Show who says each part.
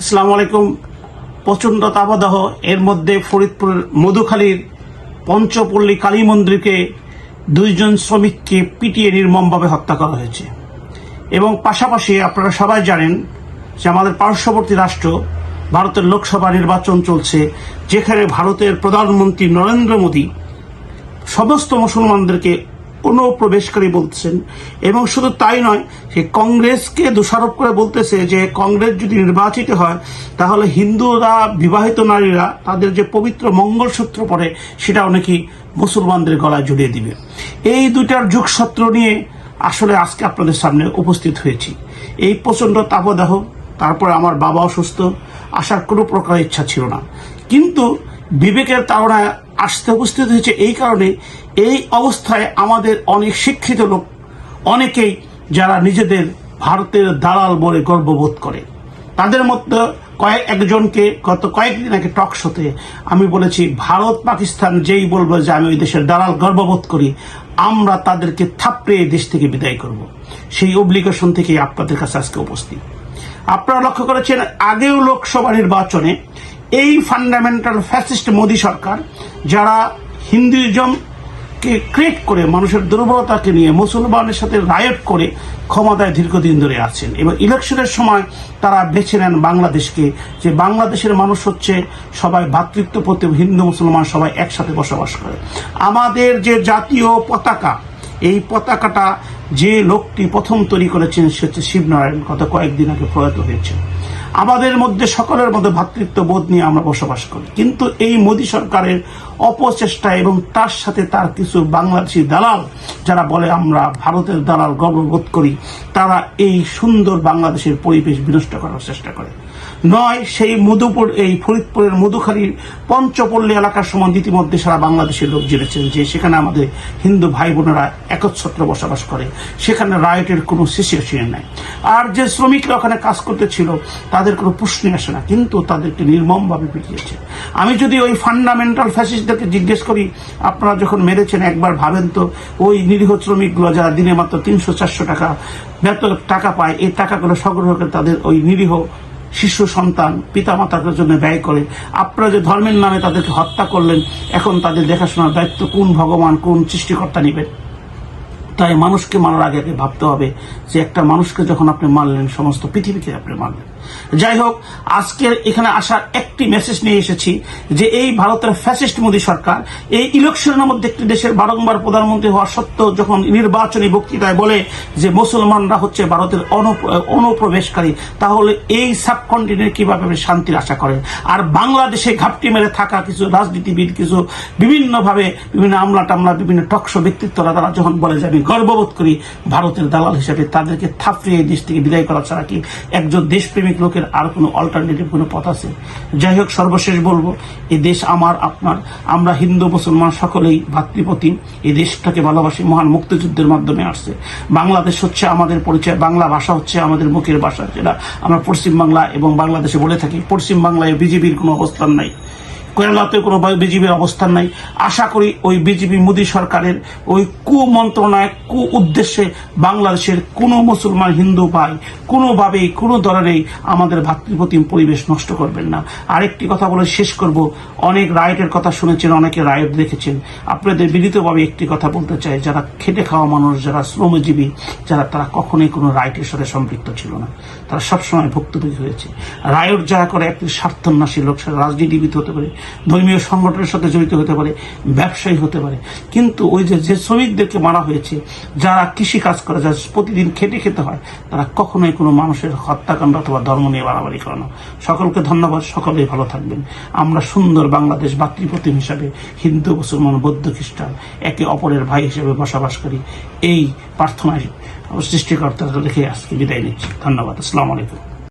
Speaker 1: আসসালামু আলাইকুম। প্রচণ্ড তাপদাহ, এর মধ্যে ফরিদপুর মধুখালীর পঞ্চপল্লী কালী মন্দিরকে দুইজন শ্রমিককে পিটিয়ে নির্মমভাবে হত্যা করা হয়েছে। এবং পাশাপাশি আপনারা সবাই জানেন যে আমাদের পার্শ্ববর্তী রাষ্ট্র, ভারতের লোকসভা নির্বাচন চলছে, যেখানে ভারতের প্রধানমন্ত্রী নরেন্দ্র মোদী সমস্ত মুসলমানদেরকে অনুপ্রবেশকারী বলতেছেন এবং শুধু তাই নয়, সে কংগ্রেসকে দোষারোপ করে বলতেছে যে, কংগ্রেস যদি নির্বাচিত হয়, তাহলে হিন্দুরা, বিবাহিত নারীরা, তাদের যে পবিত্র মঙ্গলসূত্র পরে সেটা অনেকেই মুসলমানদের গলায় জড়িয়ে দিবে। এই দুটার যুগসূত্র নিয়ে আসলে আজকে আপনাদের সামনে উপস্থিত হয়েছি। এই প্রচণ্ড তাপদাহ, তারপরে আমার বাবা অসুস্থ আসার কোনো প্রকার ইচ্ছা ছিল না। কিন্তু বিবেকের তাড়নায় আসতে উপস্থিত হয়েছে এই কারণে এই অবস্থায় আমাদের অনেক শিক্ষিত লোক, অনেকেই যারা নিজেদের ভারতের দালাল বলে গর্ববোধ করে। তাদের মধ্যে কয়েক একজনকে গত কয়েকদিন আগে টক শোতে আমি বলেছি, ভারত, পাকিস্তান যেই বলবে যে আমি ওই দেশের দালাল গর্ববোধ করি, আমরা তাদেরকে থাপড়ে দেশ থেকে বিদায় করব। সেই অব্লিগেশন থেকেই আপনাদের কাছে আজকে উপস্থিত। আপনারা লক্ষ্য করেছেন, আগেও লোকসভা নির্বাচনে এই ফান্ডামেন্টাল ফ্যাসিস্ট মোদী সরকার, যারা হিন্দুইজমকে ক্রিয়েট করে, মানুষের দুর্বলতাকে নিয়ে মুসলমানের সাথে রায়ট করে ক্ষমতায় দীর্ঘদিন ধরে আছেন। এবং ইলেকশনের সময় তারা বেছে নেন বাংলাদেশকে, যে বাংলাদেশের মানুষ হচ্ছে সবাই ভ্রাতৃত্বপতি হিন্দু, মুসলমান, সবাই একসাথে বসবাস করে। আমাদের যে জাতীয় পতাকা, এই পতাকাটা যে লোকটি প্রথম তৈরি করেছেন, সে হচ্ছে শিবনারায়ণ, গত কয়েকদিন আগে প্রয়াত হয়েছে আমাদের মধ্যে সকলের মধ্যে ভ্রাতৃত্ব বোধ নিয়ে আমরা বসবাস করি। কিন্তু এই মোদী সরকারের অপচেষ্টা এবং তার সাথে তার কিছু বাংলাদেশি দালাল, যারা বলে আমরা ভারতের দালাল গর্ববোধ করি, তারা এই সুন্দর বাংলাদেশের পরিবেশ বিনষ্ট করার চেষ্টা করে। নয়, সেই মধুপুর, এই ফরিদপুরের মধুখালীর পঞ্চপল্লী এলাকার সমান ইতিমধ্যে সারা বাংলাদেশের লোক জেনেছেন যে সেখানে আমাদের হিন্দু ভাই বোনেরা একচ্ছত্র বসবাস করে। সেখানে রায়টের কোনো সিচুয়েশন নাই। আর যে শ্রমিকরা ওখানে কাজ করতে ছিল তাদের কোনো প্রশ্নই আসে না, কিন্তু তাদেরকে নির্মমভাবে পিটিয়েছে। আমি যদি ওই ফান্ডামেন্টাল ফ্যাসিস্টদেরকে জিজ্ঞেস করি, আপনারা যখন মেরেছেন, একবার ভাবেন তো, ওই নিরীহ শ্রমিকগুলো যারা দিনে মাত্র তিনশো চারশো টাকা বেতন টাকা পায়, এই টাকাগুলো সংগ্রহ করে তাদের ওই নিরীহ শিশু সন্তান পিতা মাতাদের জন্য ব্যয় করে। আপনারা যে ধর্মের নামে তাদেরকে হত্যা করলেন, এখন তাদের দেখাশোনার দায়িত্ব কোন ভগবান, কোন সৃষ্টিকর্তা নেবেন? তাই মানুষকে মারার আগে আগে ভাবতে হবে যে একটা মানুষকে যখন আপনি মারলেন, সমস্ত পৃথিবীকে আপনি মারলেন। যাই হোক, আজকের এখানে আসার একটি মেসেজ নিয়ে এসেছি যে এই ভারতের ফ্যাসিস্ট মোদী সরকার এই ইলেকশনের মধ্যে একটি দেশের বারংবার প্রধানমন্ত্রী হওয়া সত্ত্বেও যখন নির্বাচনী বক্তৃতায় বলে যে মুসলমানরা হচ্ছে ভারতের অনু- অনুপ্রবেশকারী, তাহলে এই সাবকন্টিনেন্ট কীভাবে আপনি শান্তির আশা করেন? আর বাংলাদেশে ঘাপটি মেরে থাকা কিছু রাজনীতিবিদ, কিছু বিভিন্নভাবে বিভিন্ন আমলা টামলা বিভিন্ন টকশো ব্যক্তিত্বরা, তারা যখন বলে যে আমি গর্ববোধ করি ভারতের দালাল হিসেবে তাদেরকে থাপড়িয়ে দেশ থেকে বিদায় করা ছাড়া কি একজন দেশপ্রেমিক লোকের আর কোনো অল্টারনেটিভ কোনো পথ আছে? যাই হোক, সর্বশেষ বলব, এই দেশ আমার, আপনার, আমরা হিন্দু, মুসলমান সকলেই ভাতৃপতি। এই দেশটাকে ভালোবাসি, মহান মুক্তিযুদ্ধের মাধ্যমে আসছে। বাংলাদেশ হচ্ছে আমাদের পরিচয়, বাংলা ভাষা হচ্ছে আমাদের মুখের ভাষা, যেটা আমরা পশ্চিম বাংলা এবং বাংলাদেশে বলে থাকি। পশ্চিম বাংলায় বিজেপির কোনো অবস্থান নাই। কেরালাতে কোনো বিজেপির অবস্থান নাই। আশা করি ওই বিজেপি মোদী সরকারের ওই কুমন্ত্রণায় কু উদ্দেশ্যে বাংলাদেশের কোনো মুসলমান হিন্দু ভাই কোনোভাবেই, কোনো ধরনেরই আমাদের ভাতৃপ্রতিম পরিবেশ নষ্ট করবেন না। আরেকটি কথা বলে শেষ করব। অনেক রায়টের কথা শুনেছেন, অনেকে রায়ট দেখেছেন। আপনাদের বিনীতভাবে একটি কথা বলতে চাই, যারা খেটে খাওয়া মানুষ, যারা শ্রমজীবী, যারা তারা কখনোই কোনো রাইটের সাথে সম্পৃক্ত ছিল না। তারা সবসময় ভুক্তভোগী হয়েছে। রায়ট যারা করে একটি স্বার্থন্যাসী লোক রাজনীতিবিদ হতে পারে ধর্মীয় সংগঠনের সাথে জড়িত হতে পারে, ব্যবসায়ী হতে পারে। কিন্তু ওই যে যে শ্রমিকদেরকে মারা হয়েছে, যারা কৃষি কাজ করে, যারা প্রতিদিন খেটে খেতে হয়, তারা কখনোই কোনো মানুষের হত্যাকাণ্ড অথবা ধর্ম নিয়ে বাড়াবাড়ি করে না। সকলকে ধন্যবাদ, সকলেই ভালো থাকবেন। আমরা সুন্দর বাংলাদেশ ভাতৃপ্রতিম হিসাবে হিন্দু, মুসলমান, বৌদ্ধ, খ্রিস্টান একে অপরের ভাই হিসেবে বসবাস করি। এই প্রার্থনায় সৃষ্টিকর্তাকে রেখে আজকে বিদায় নিচ্ছি। ধন্যবাদ। আসসালামু আলাইকুম।